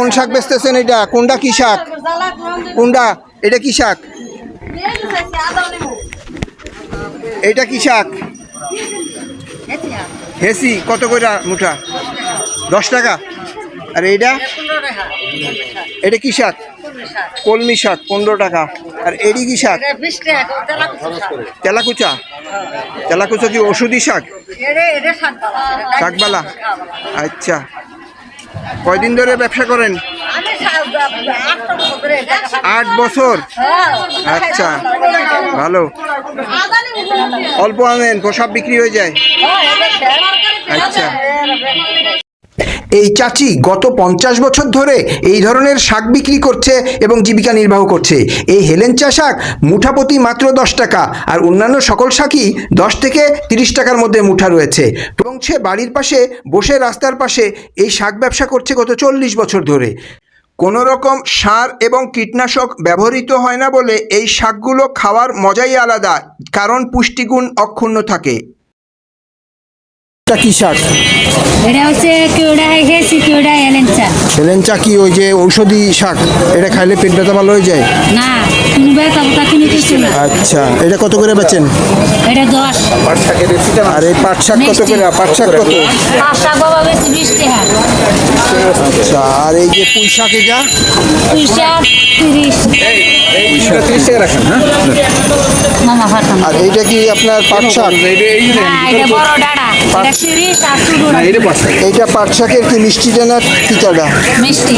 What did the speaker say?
কোন শাক বেচতেছেন এটা? কোনটা কি শাক? কোনটা? এটা কি শাক? এটা কি শাক? হেসি কত করে মুঠা? দশ টাকা? আর এইটা এটা কি শাক? কলমি শাক পনেরো টাকা। আর এডি কি শাক? তেলাকুচা? তেলাকুচা কি ওষুধি শাক? শাকবালা। আচ্ছা। কয়দিন ধরে ব্যবসা করেন? আট বছর আচ্ছা ভালো। অল্প আনেন পোশাক বিক্রি হয়ে যায়। আচ্ছা এই চাচি গত পঞ্চাশ বছর ধরে এই ধরনের শাক বিক্রি করছে এবং জীবিকা নির্বাহ করছে। এই হেলেঞ্চা শাক মুঠাপতি মাত্র দশ টাকা আর অন্যান্য সকল শাকই দশ থেকে তিরিশ টাকার মধ্যে মুঠা রয়েছে। এবং সে বাড়ির পাশে বসে রাস্তার পাশে এই শাক ব্যবসা করছে গত চল্লিশ বছর ধরে। কোনো রকম সার এবং কীটনাশক ব্যবহৃত হয় না বলে এই শাকগুলো খাওয়ার মজাই আলাদা, কারণ পুষ্টিগুণ অক্ষুণ্ণ থাকে। এটা কি শাক এটা হচ্ছে কেউডা হেসি কেউডা এলেঞ্চা হেলেঞ্চা কি ওই যে ঔষধি শাক এটা খাইলে পেট ব্যথা ভালো হয়ে যায়? না কোনো ব্যথা ব্যথা কিনে কিছু না। আচ্ছা এটা কত করে বেচেন? এটা দশ। আর এই পাট শাক কত করে? পাট শাক কত? পাঁচ শাক বাবা বেশি বিশ টাকা আচ্ছা আর এই যে পুঁই শাক এটা? দুই শাক তিরিশ। মামা ফাটাম আর এইটা কি আপনার পাট শাক? এইটা পাট শাকের কি মিষ্টিটা না তিতাটা মিষ্টি।